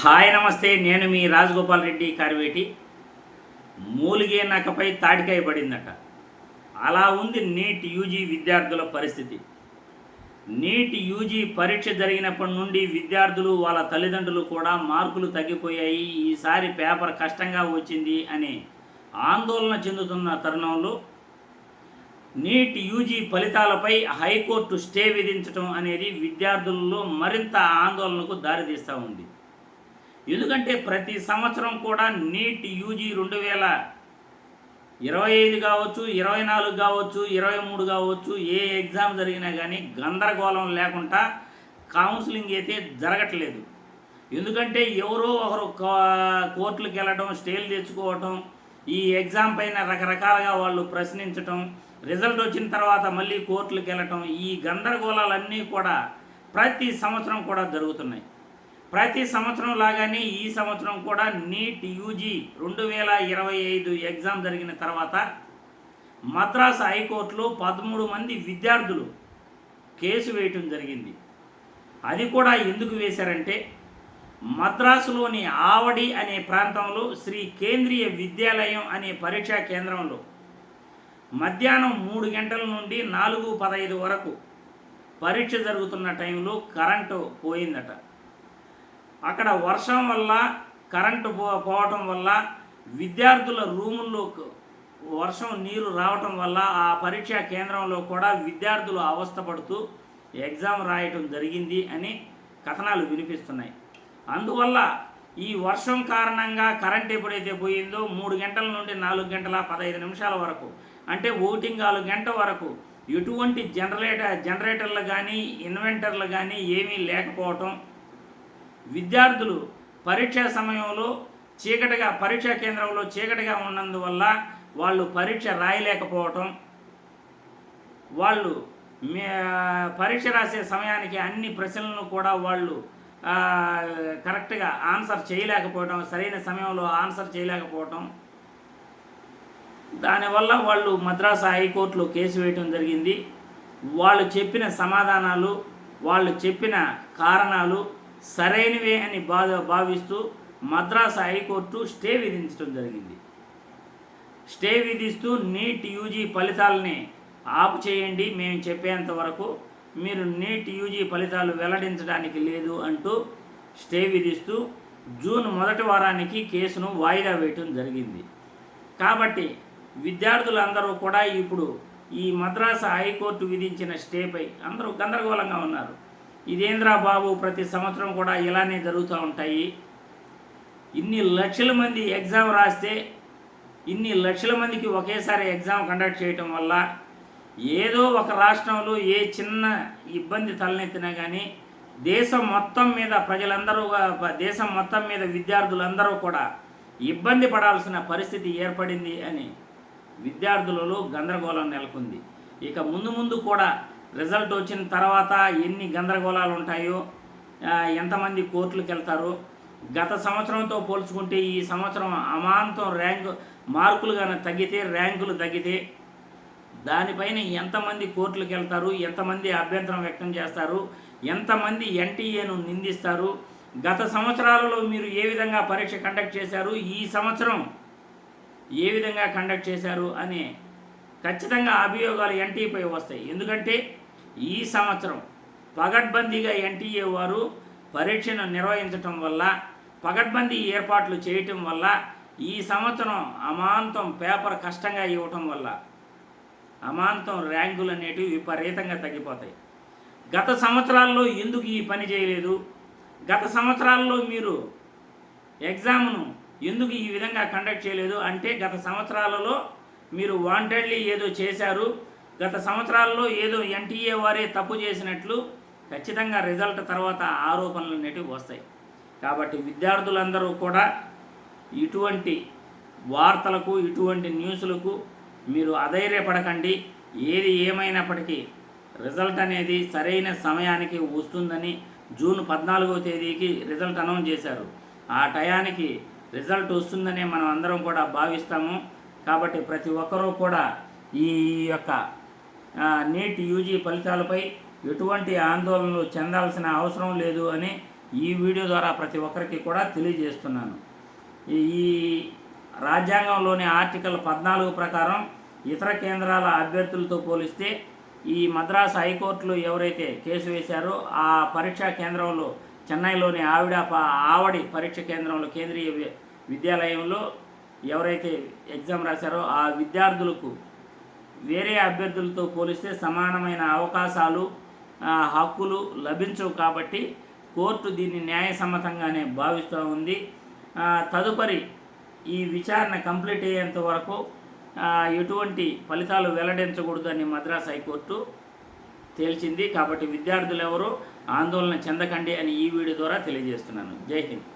Hi నమస్తే నేను మీ రాజగోపాల్ రెడ్డి కార్వేటి. మూలిగే నకపై తాటికాయ పడిందట. అలా ఉంది నీట్ యూజీ విద్యార్థుల పరిస్థితి. నీట్ యూజీ పరీక్ష జరిగినప్పటి నుండి విద్యార్థులు వాళ్ళ తల్లిదండ్రులు కూడా మార్కులు తగ్గిపోయాయి. ఈసారి పేపర్ కష్టంగా వచ్చింది అని ఆందోళన చెందుతున్న తరుణంలో నీట్ యూజీ ఫలితాలపై హైకోర్టు స్టే విధించడం అనేది విద్యార్థులలో మరింత ఆందోళనకు దారితీస్తూ ఉంది. ఎందుకంటే ప్రతి సంవత్సరం కూడా నీట్ యూజీ రెండు వేల ఇరవై ఐదు కావచ్చు ఇరవై నాలుగు కావచ్చు ఇరవై మూడు కావచ్చు ఏ ఎగ్జామ్ జరిగినా కానీ గందరగోళం లేకుండా కౌన్సిలింగ్ అయితే జరగట్లేదు. ఎందుకంటే ఎవరో ఒకరు కోర్టులకు వెళ్ళడం స్టేలు తెచ్చుకోవటం ఈ ఎగ్జామ్ పైన రకరకాలుగా వాళ్ళు ప్రశ్నించటం రిజల్ట్ వచ్చిన తర్వాత మళ్ళీ కోర్టులకు వెళ్ళటం ఈ గందరగోళాలన్నీ కూడా ప్రతి సంవత్సరం కూడా జరుగుతున్నాయి. ప్రతి సంవత్సరం లాగానే ఈ సంవత్సరం కూడా నీట్ యూజీ రెండు వేల ఇరవై ఐదు ఎగ్జామ్ జరిగిన తర్వాత మద్రాసు హైకోర్టులో పదమూడు మంది విద్యార్థులు కేసు వేయటం జరిగింది. అది కూడా ఎందుకు వేశారంటే మద్రాసులోని ఆవడి అనే ప్రాంతంలో శ్రీ కేంద్రీయ విద్యాలయం అనే పరీక్షా కేంద్రంలో మధ్యాహ్నం మూడు గంటల నుండి నాలుగు పదహైదు వరకు పరీక్ష జరుగుతున్న టైంలో కరెంటు పోయిందట. అక్కడ వర్షం వల్ల కరెంటు పో పోవటం వల్ల విద్యార్థుల రూముల్లో వర్షం నీరు రావటం వల్ల ఆ పరీక్షా కేంద్రంలో కూడా విద్యార్థులు అవస్థపడుతూ ఎగ్జామ్ రాయటం జరిగింది అని కథనాలు వినిపిస్తున్నాయి. అందువల్ల ఈ వర్షం కారణంగా కరెంట్ ఎప్పుడైతే పోయిందో మూడు గంటల నుండి నాలుగు గంటల పదహైదు నిమిషాల వరకు అంటే ఓటింగ్ నాలుగు గంట వరకు ఎటువంటి జనరేటర్ జనరేటర్లు కానీ ఇన్వెంటర్లు కానీ ఏమీ లేకపోవటం విద్యార్థులు పరీక్షా సమయంలో చీకటిగా పరీక్షా కేంద్రంలో చీకటిగా ఉన్నందువల్ల వాళ్ళు పరీక్ష రాయలేకపోవటం వాళ్ళు పరీక్ష రాసే సమయానికి అన్ని ప్రశ్నలను కూడా వాళ్ళు కరెక్ట్గా ఆన్సర్ చేయలేకపోవటం సరైన సమయంలో ఆన్సర్ చేయలేకపోవటం. దానివల్ల వాళ్ళు మద్రాసు హైకోర్టులో కేసు వేయటం జరిగింది. వాళ్ళు చెప్పిన సమాధానాలు వాళ్ళు చెప్పిన కారణాలు సరైనవే అని బాధ భావిస్తూ మద్రాసు హైకోర్టు స్టే విధించడం జరిగింది. స్టే విధిస్తూ నీట్ యూజీ ఫలితాలని ఆపు చేయండి మేము చెప్పేంత వరకు మీరు నీట్ యూజీ ఫలితాలు వెల్లడించడానికి లేదు అంటూ స్టే విధిస్తూ జూన్ మొదటి వారానికి కేసును వాయిదా వేయటం జరిగింది. కాబట్టి విద్యార్థులందరూ కూడా ఇప్పుడు ఈ మద్రాసు హైకోర్టు విధించిన స్టేపై అందరూ గందరగోళంగా ఉన్నారు. ఇదేంద్రా బాబు ప్రతి సంవత్సరం కూడా ఇలానే జరుగుతూ ఉంటాయి. ఇన్ని లక్షల మంది ఎగ్జామ్ రాస్తే ఇన్ని లక్షల మందికి ఒకేసారి ఎగ్జామ్ కండక్ట్ చేయటం వల్ల ఏదో ఒక రాష్ట్రంలో ఏ చిన్న ఇబ్బంది తలనెత్తినా కానీ దేశం మొత్తం మీద ప్రజలందరూ దేశం మొత్తం మీద విద్యార్థులందరూ కూడా ఇబ్బంది పడాల్సిన పరిస్థితి ఏర్పడింది అని విద్యార్థులలో గందరగోళం నెలకొంది. ఇక ముందు ముందు కూడా రిజల్ట్ వచ్చిన తర్వాత ఎన్ని గందరగోళాలు ఉంటాయో ఎంతమంది కోర్టులకు వెళ్తారు గత సంవత్సరంతో పోల్చుకుంటే ఈ సంవత్సరం అమాంతం ర్యాంకు మార్కులు కానీ తగ్గితే ర్యాంకులు తగ్గితే దానిపైన ఎంతమంది కోర్టులకు వెళ్తారు ఎంతమంది అభ్యంతరం వ్యక్తం చేస్తారు ఎంతమంది ఎన్టీఏను నిందిస్తారు గత సంవత్సరాలలో మీరు ఏ విధంగా పరీక్ష కండక్ట్ చేశారు ఈ సంవత్సరం ఏ విధంగా కండక్ట్ చేశారు అనే ఖచ్చితంగా అభియోగాలు ఎన్టీఏపై వస్తాయి. ఎందుకంటే ఈ సంవత్సరం పగడ్బందీగా ఎన్టీఏ వారు పరీక్షను నిర్వహించటం వల్ల పగడ్బందీ ఏర్పాట్లు చేయటం వల్ల ఈ సంవత్సరం అమాంతం పేపర్ కష్టంగా ఇవ్వటం వల్ల అమాంతం ర్యాంకులు అనేటివి విపరీతంగా తగ్గిపోతాయి. గత సంవత్సరాల్లో ఎందుకు ఈ పని చేయలేదు? గత సంవత్సరాల్లో మీరు ఎగ్జామ్ను ఎందుకు ఈ విధంగా కండక్ట్ చేయలేదు? అంటే గత సంవత్సరాలలో మీరు వాంటెడ్లీ ఏదో చేశారు గత సంవత్సరాల్లో ఏదో ఎన్టీఏ వారే తప్పు చేసినట్లు ఖచ్చితంగా రిజల్ట్ తర్వాత ఆరోపణలు అనేటివి వస్తాయి. కాబట్టి విద్యార్థులందరూ కూడా ఇటువంటి వార్తలకు ఇటువంటి న్యూస్లకు మీరు అధైర్యపడకండి. ఏది ఏమైనప్పటికీ రిజల్ట్ అనేది సరైన సమయానికి వస్తుందని జూన్ పద్నాలుగో తేదీకి రిజల్ట్ అనౌన్స్ చేశారు. ఆ టయానికి రిజల్ట్ వస్తుందనే మనం అందరం కూడా భావిస్తాము. కాబట్టి ప్రతి ఒక్కరూ కూడా ఈ యొక్క నీట్ యూజీ ఫలితాలపై ఎటువంటి ఆందోళనలు చెందాల్సిన అవసరం లేదు అని ఈ వీడియో ద్వారా ప్రతి ఒక్కరికి కూడా తెలియజేస్తున్నాను. ఈ రాజ్యాంగంలోని ఆర్టికల్ పద్నాలుగు ప్రకారం ఇతర కేంద్రాల అభ్యర్థులతో పోలిస్తే ఈ మద్రాసు హైకోర్టులో ఎవరైతే కేసు వేశారో ఆ పరీక్షా కేంద్రంలో చెన్నైలోని ఆవిడ ఆవడి పరీక్ష కేంద్రంలో కేంద్రీయ వి- విద్యాలయంలో ఎవరైతే ఎగ్జామ్ రాశారో ఆ విద్యార్థులకు వేరే అభ్యర్థులతో పోలిస్తే సమానమైన అవకాశాలు హక్కులు లభించవు కాబట్టి కోర్టు దీన్ని న్యాయసమ్మతంగానే భావిస్తూ ఉంది. తదుపరి ఈ విచారణ కంప్లీట్ అయ్యేంత వరకు ఎటువంటి ఫలితాలు వెల్లడించకూడదని మద్రాస్ హైకోర్టు తేల్చింది. కాబట్టి విద్యార్థులు ఎవరు ఆందోళన చెందకండి అని ఈ వీడియో ద్వారా తెలియజేస్తున్నాను. జై హింద్.